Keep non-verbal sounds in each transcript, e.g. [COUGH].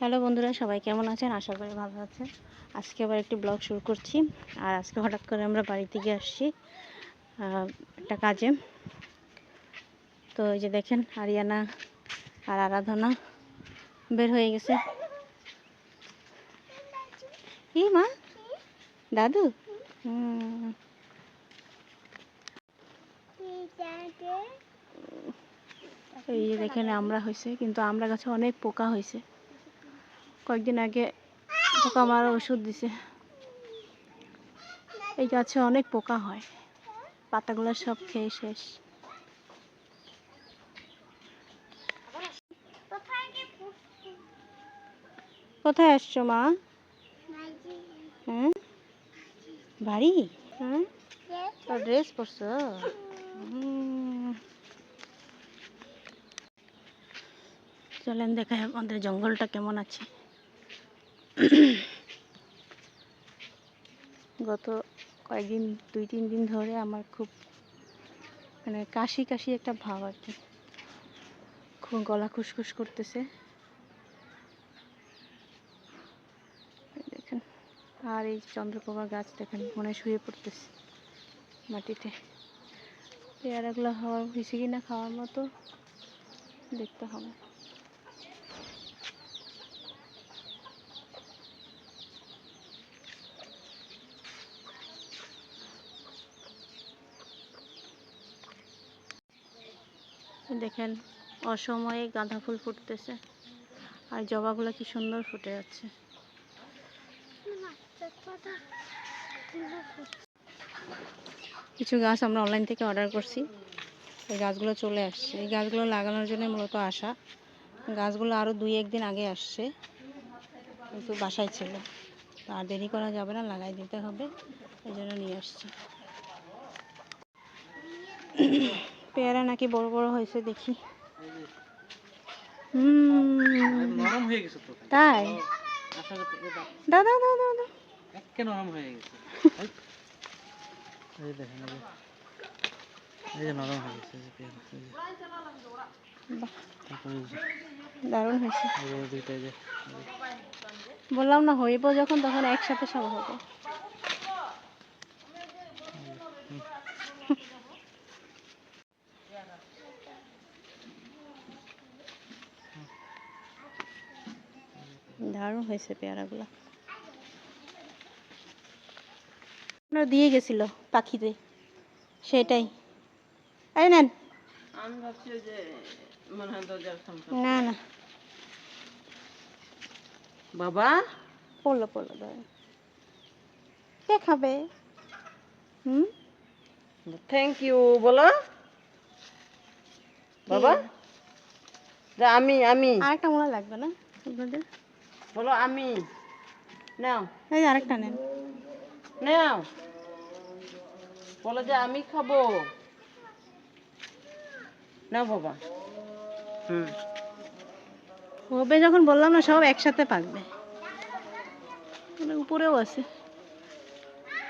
Hello বন্ধুরা, সবাই কেমন আছেন? আশা করি ভালো আছেন। আজকে আবার একটি ব্লগ শুরু করছি। আর আজকে হঠাৎ করে আমরা বাড়ি থেকে আসছি একটা কাজে। তো এই যে দেখেন, আরিয়ানা আর আরাধনা বের হয়ে গেছে। কি মা, দাদু। এই যে দেখেন, আমরা হয়েছে, কিন্তু আমরা গাছে অনেক পোকা হয়েছে। কয়েকদিন আগে পোকা মারার ওষুধ দিছে। এই গাছে অনেক পোকা হয়। পাতাগুলো সব খেয়ে শেষ। কোথায় আসছো মা? হ্যাঁ? বাড়ি? হ্যাঁ? ড্রেস পরছো? হুম। চলেন দেখায় আমাদের জঙ্গলটা কেমন আছে। [COUGHS] গত কয়েকদিন, দুই, তিন দিন ধরে আমার খুব মানে কাশি কাশি একটা ভাব আর কি। খুব গলা খুসখুস করতেছে। দেখেন, আর এই চন্দ্রপ্রভা গাছ দেখেন, মনে শুয়ে পড়তেছে মাটিতে। পেয়ারাগুলো হওয়ার হয়েছে কি না খাওয়ার মতো, দেখতে হবে। দেখেন, অসময়ে গাঁদা ফুল ফুটতেছে। আর জবাগুলো কি সুন্দর ফুটে যাচ্ছে কিছু গাছ আমরা অনলাইন থেকে অর্ডার করছি। এই গাছগুলো চলে আসছে। এই গাছগুলো লাগানোর জন্য মূলত আসা গাছগুলো আরও দুই, একদিন আগে আসছে। কিন্তু বাসায় ছিল। আর দেরি করা যাবে না, লাগাই দিতে হবে। এই জন্য নিয়ে আসছি। পেয়ারা নাকি বড় বড় হয়েছে দেখি। তাই? দাদা দাদা দাদা নরম হয়ে গেছে। এই [LAUGHS] এই দেখেন এই যে নরম হয়ে গেছে যে পেয়ারা, বাহ তারপরে দারুণ হয়েছে। এই যে দুইটা এই যে। বললাম না হইব যখন তখন একসাথে সব হবে। দারুণ হয়েছে পেয়ারাগুলো। আপনার দিয়ে গেছিল পাখিতে? সেটাই। এই নেন। না না। বাবা? পড়ল পড়ল কে খাবে? হুম? থ্যাংক ইউ বলো। বাবা? আমি আমি। আরেকটা মনে লাগবে না আপনাদের? বলো আমি। নাও। এই আরেকটা নেন। নাও। বলো যে আমি খাব। নাও বাবা। হুম। হবে যখন বললাম না সব একসাথে পাকবে। মানে উপরেও আছে।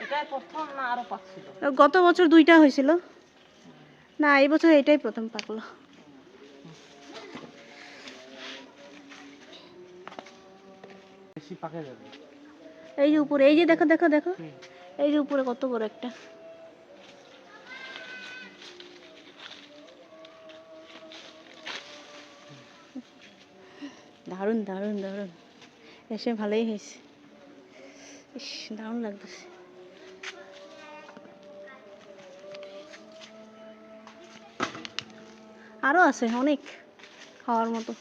এটাই প্রথম না আরও পাচ্ছিল গত বছর দুইটা হয়েছিল। না এই বছর এটাই প্রথম পাকলো। বেশি পাকে যাবে। এই যে উপরে এই যে দেখো দেখো দেখো। এই যে উপরে কত বড় একটা। দারুণ দারুণ দারুণ। এসে ভালোই হয়েছে। ইস দারুণ লাগতেছে। আরও আছে অনেক খাওয়ার মতো।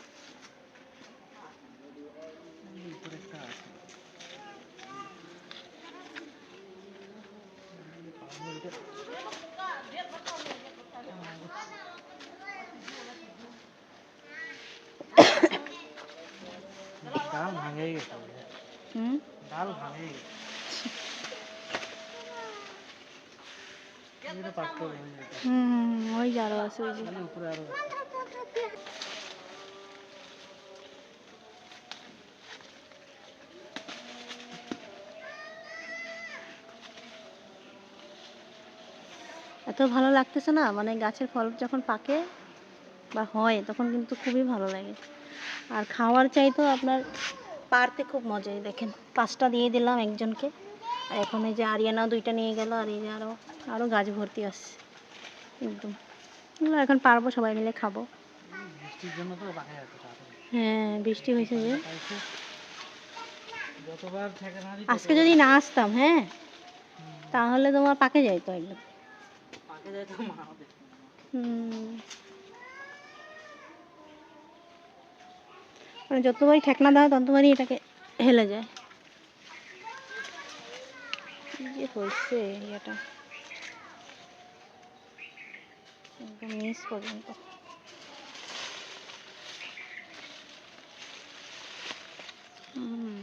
ডাল ভাঙে গেছে হুম ডাল ভাঙে। হুম ওই আরও আছে ওই উপরে আরও আছে। এত ভালো লাগতেছে না? মানে গাছের ফল যখন পাকে বা হয় তখন কিন্তু খুবই ভালো লাগে। আর খাওয়ার চাইতেও আপনার পারতে খুব মজাই। দেখেন পাঁচটা দিয়ে দিলাম একজনকে। আর এখন এই যে আরিয়ানাও দুইটা নিয়ে গেল আর এই যে আরও আরও গাছ ভর্তি আছে। একদম। এগুলো এখন পারব সবাই মিলে খাব। তো হ্যাঁ বৃষ্টি হয়েছে যে। আজকে যদি না আসতাম হ্যাঁ তাহলে তোমার পাকে যাইতো একদম। যায় তো মা মানে যতবারই ঠেকনা দেওয়া ততবারই এটাকে হেলে যায়। যে হয়েছে এটা একদম নিচ পর্যন্ত। হুম।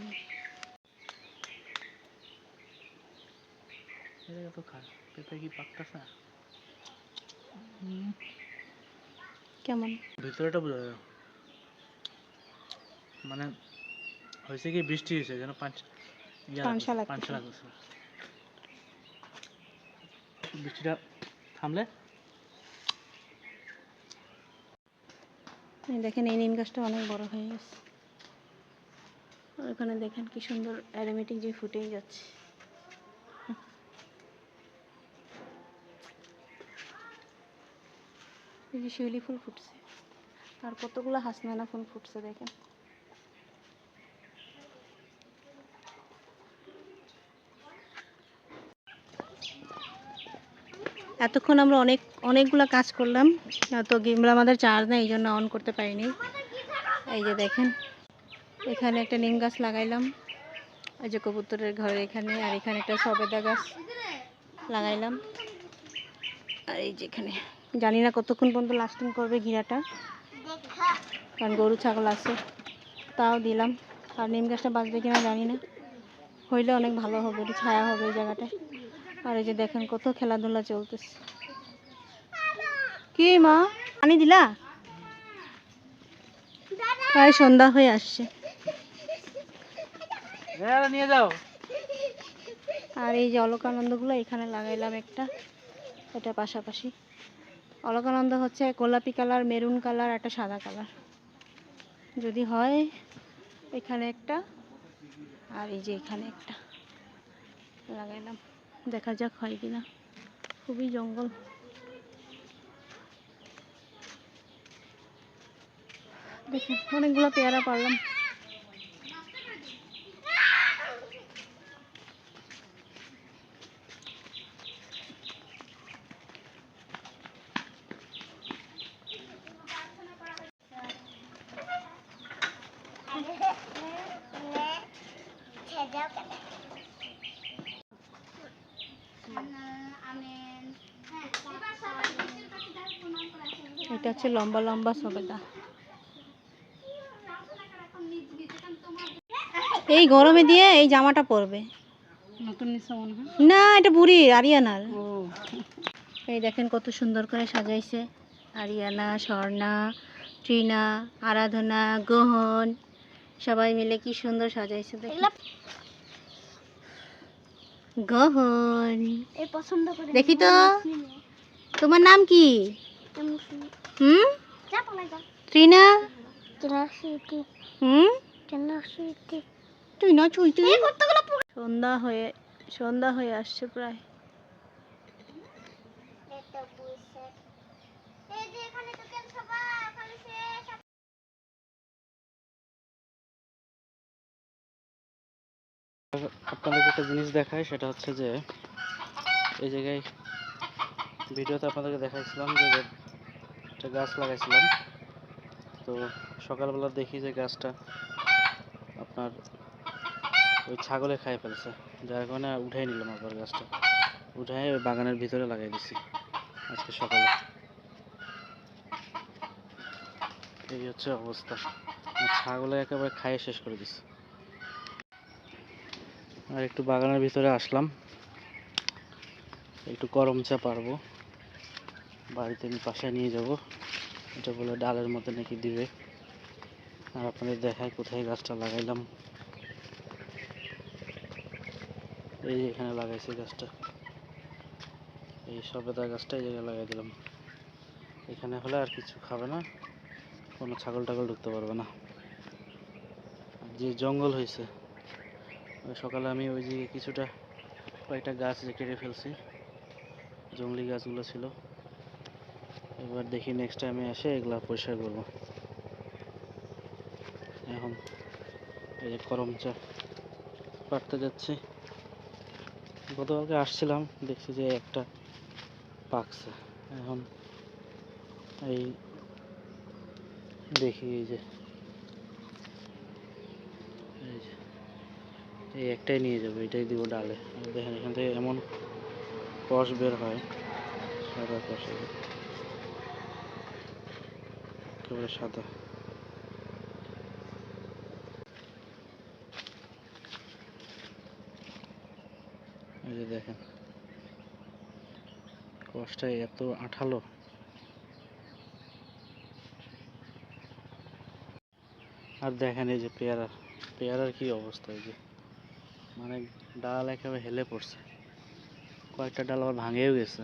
এটা তো খা পেঁপে কি পাকতেছে? কেমন? ভিতরেটা বোঝা যায়। মানে হয়েছে কি বৃষ্টি হয়েছে যেন পাঁচ। পানসা লাগতেছে বৃষ্টিটা থামলে? এই দেখেন এই নিম গাছটা অনেক বড় হয়ে গেছে। ওখানে দেখেন কি সুন্দর অ্যারোমেটিক যে ফুটেই যাচ্ছে। এই যে শিউলি ফুল ফুটছে। আর কতগুলো হাসনানা ফুল ফুটছে দেখেন। এতক্ষণ আমরা অনেক, অনেকগুলো কাজ করলাম। তো গিমলা আমাদের চার্জ নেই, এই জন্য অন করতে পারিনি। এই যে দেখেন, এখানে একটা নিম গাছ লাগাইলাম। এই যে কবুতরের ঘরে এখানে, আর এখানে একটা সবেদা গাছ লাগাইলাম। আর এই যে এখানে জানি না কতক্ষণ পর্যন্ত লাস্টিং করবে ঘিরাটা। কারণ গরু ছাগল আছে তাও দিলাম। আর নিম গাছটা বাঁচবে কিনা জানি না। হইলে অনেক ভালো হবে একটু ছায়া হবে এই জায়গাটায়। আর এই যে দেখেন কত খেলাধুলা চলতেছে। কি মা? পানি দিলা? প্রায় সন্ধ্যা হয়ে আসছে। নিয়ে যাও। আর এই যে অলকানন্দগুলো এখানে লাগাইলাম একটা। এটা পাশাপাশি। অলকানন্দ হচ্ছে গোলাপি কালার, মেরুন কালার, একটা সাদা কালার। যদি হয়, এখানে একটা, আর এই যে এখানে একটা। লাগাইলাম। দেখা যাক হয় কিনা। খুবই জঙ্গল। দেখুন, অনেকগুলো পেয়ারা পারলাম। এটা হচ্ছে লম্বা লম্বা সবেদা। এই গরমে দিয়ে এই জামাটা পরবে। নতুন না এটা বুড়ি আরিয়ানার। এই দেখেন কত সুন্দর করে সাজাইছে। আরিয়ানা স্বর্ণা ট্রিনা আরাধনা গহন সবাই মিলে কি সুন্দর সাজাইছে গহন। এই পছন্দ করে দেখি তো। তোমার নাম কি? হুম? ট্রিনা হুম? তুই না চুই তুই। সন্ধ্যা হয়ে সন্ধ্যা হয়ে আসছে প্রায়। আপনাদেরকে একটা জিনিস দেখায় সেটা হচ্ছে যে এই জায়গায় ভিডিওতে আপনাদেরকে দেখাইছিলাম যে একটা গাছ লাগাইছিলাম। তো সকালবেলা দেখি যে গাছটা আপনার ওই ছাগলে খাই ফেলছে, যার কারণে উঠাই নিলাম আবার গাছটা। উঠাই ওই বাগানের ভিতরে লাগাই দিছি আজকে সকালে। এই হচ্ছে অবস্থা। ছাগলে একেবারে খাইয়ে শেষ করে দিচ্ছে আর একটু বাগানের ভিতরে আসলাম। একটু গরম চা পারব। বাড়িতে আমি পাশে নিয়ে যাব। এটা বলে ডালের মধ্যে নাকি দিবে। আর আপনাদের দেখাই কোথায় গাছটা লাগাইলাম। এই যে এখানে লাগাইছি গাছটা। এই সবেদা গাছটা এই জায়গায় লাগাই দিলাম। এখানে হলে আর কিছু খাবে না। কোনো ছাগল টাগল ঢুকতে পারবে না। যে জঙ্গল হয়েছে, ওই সকালে আমি ওই যে কিছুটা কয়েকটা গাছ যে কেটে ফেলছি, জঙ্গলি গাছগুলো ছিল। এবার দেখি নেক্সট টাইমে এসে এগুলা পরিষ্কার করব। এখন এই যে করম চা পাড়তে যাচ্ছি। গতকালকে আসছিলাম, দেখছি যে একটা পাকছে। এখন এই দেখি এই যে, এই একটাই নিয়ে যাব, এটাই দিব ডালে। দেখেন এখান থেকে এমন কষ বের হয়, সাদা কষ। একেবারে সাদা। এই যে দেখেন কষটা এত আঠালো। আর দেখেন এই যে পেয়ারা, পেয়ারার কি অবস্থা এই যে। মানে ডাল একেবারে হেলে পড়ছে। কয়েকটা ডাল আবার ভাঙেও গেছে।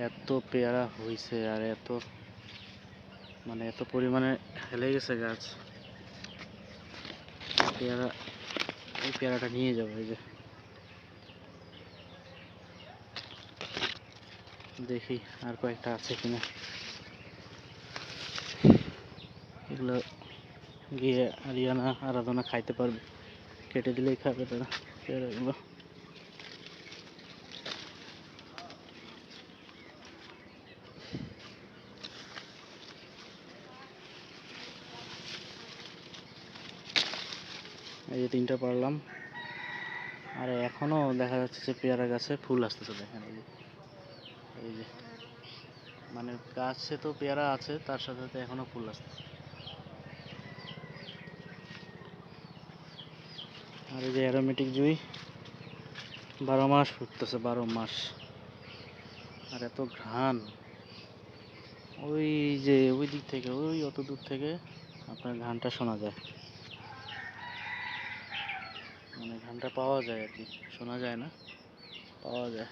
এত পেয়ারা হইছে আর এত মানে এত পরিমাণে হেলে গেছে গাছ। পেয়ারা এই পেয়ারাটা নিয়ে যাব, এই যে। দেখি আর কয়েকটা আছে কিনা। এগুলো গিয়ে আরিয়ানা আরাধনা খাইতে পারবে। কেটে দিলেই খাবে তারা পেয়ারাগুলো। যে তিনটা পারলাম। আর এখনও দেখা যাচ্ছে যে পেয়ারা গাছে ফুল আসতেছে দেখেন এই যে। এই যে। মানে গাছে তো পেয়ারা আছে, তার সাথে সাথে এখনও ফুল আসতেছে। আর এই যে অ্যারোমেটিক জুই। বারো মাস ফুটতেছে, বারো মাস। আর এত ঘ্রাণ। ওই যে ওই দিক থেকে, ওই অত দূর থেকে আপনার ঘ্রাণটা শোনা যায়। ঘ্রাণটা পাওয়া যায় আর কি, শোনা যায় না, পাওয়া যায়।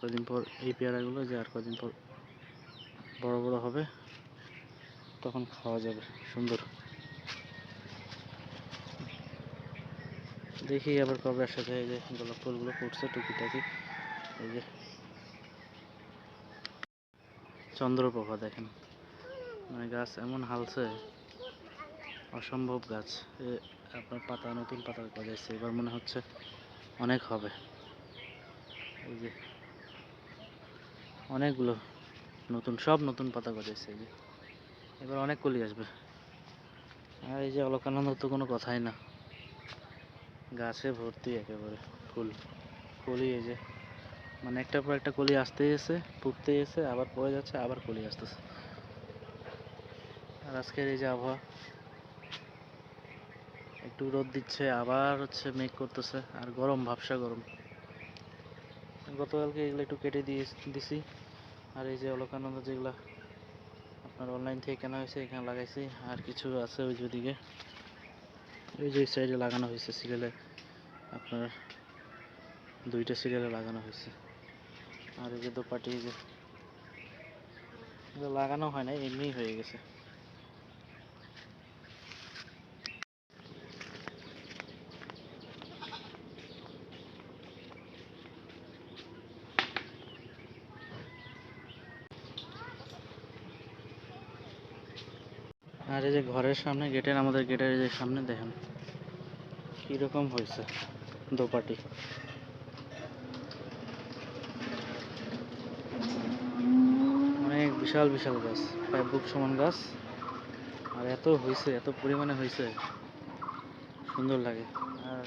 কদিন পর এই পেয়ারাগুলো যে আর কদিন পর বড় বড় হবে, তখন খাওয়া যাবে, সুন্দর। দেখি আবার কবে সাথে এই যে গোলাপ ফুলগুলো ফুটছে টুকিটাকি, এই যে। চন্দ্রপ্রভা দেখেন মানে গাছ এমন হালছে। অসম্ভব গাছ। আপনার পাতা, নতুন পাতা গজাইছে এবার মনে হচ্ছে অনেক হবে। এই যে অনেকগুলো নতুন, সব নতুন পাতা গজাইছে, এই যে। এবার অনেক কলি আসবে। আর এই যে অলকানন্দ তো কোনো কথাই না। গাছে ভর্তি একেবারে ফুল। কলি এই যে মানে একটার পর একটা কলি আসতেই এসে ফুটতে এসে আবার পড়ে যাচ্ছে, আবার কলি আসতেছে। আর আজকের এই যে আবহাওয়া একটু রোদ দিচ্ছে, আবার হচ্ছে মেঘ করতেছে, আর গরম, ভাবসা গরম। গতকালকে এগুলো একটু কেটে দিয়ে দিছি, আর এই যে অলকানন্দ যেগুলা আপনার অনলাইন থেকে কেনা হয়েছে, এখানে লাগাইছি, আর কিছু আছে ওই যে ওদিকে। ওই যে সাইডে লাগানো হয়েছে সিরিয়ালে আপনার দুইটা সিরিয়ালে লাগানো হয়েছে। আর এই যে দোপাটি যে লাগানো হয় না এমনিই হয়ে গেছে। আর এই যে ঘরের সামনে, গেটের আমাদের গেটের যে সামনে দেখেন, কীরকম হয়েছে দোপাটি। অনেক বিশাল বিশাল গাছ, প্রায় বুক সমান গাছ। আর এত হয়েছে, এত পরিমাণে হয়েছে। সুন্দর লাগে। আর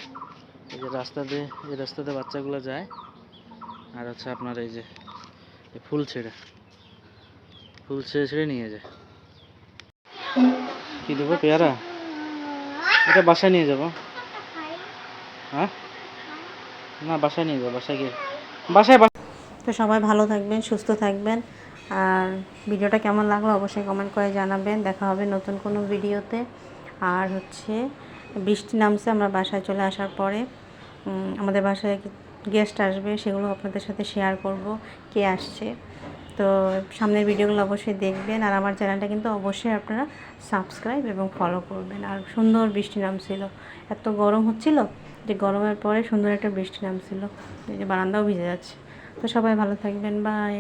এই যে রাস্তা দিয়ে, এই রাস্তাতে বাচ্চাগুলো যায়। আর হচ্ছে আপনার এই যে ফুল ছেড়ে ফুল ছেড়ে ছেড়ে নিয়ে যায়। কি দেবো? পেয়ারা? এটা বাসায় নিয়ে যাব। হ্যাঁ? না, বাসায় নিয়ে যাব, বাসায় গিয়ে। বাসায় তো সবাই ভালো থাকবেন, সুস্থ থাকবেন। আর ভিডিওটা কেমন লাগল অবশ্যই কমেন্ট করে জানাবেন। দেখা হবে নতুন কোনো ভিডিওতে। আর হচ্ছে, বৃষ্টি নামছে, আমরা বাসায় চলে আসার পরে আমাদের বাসায় গেস্ট আসবে, সেগুলো আপনাদের সাথে শেয়ার করব, কে আসছে। তো সামনের ভিডিওগুলো অবশ্যই দেখবেন আর আমার চ্যানেলটা কিন্তু অবশ্যই আপনারা সাবস্ক্রাইব এবং ফলো করবেন। আর সুন্দর বৃষ্টি নামছিল। এত গরম হচ্ছিল যে গরমের পরে সুন্দর একটা বৃষ্টি নামছিল। এই যে বারান্দাও ভিজে যাচ্ছে। তো সবাই ভালো থাকবেন। বাই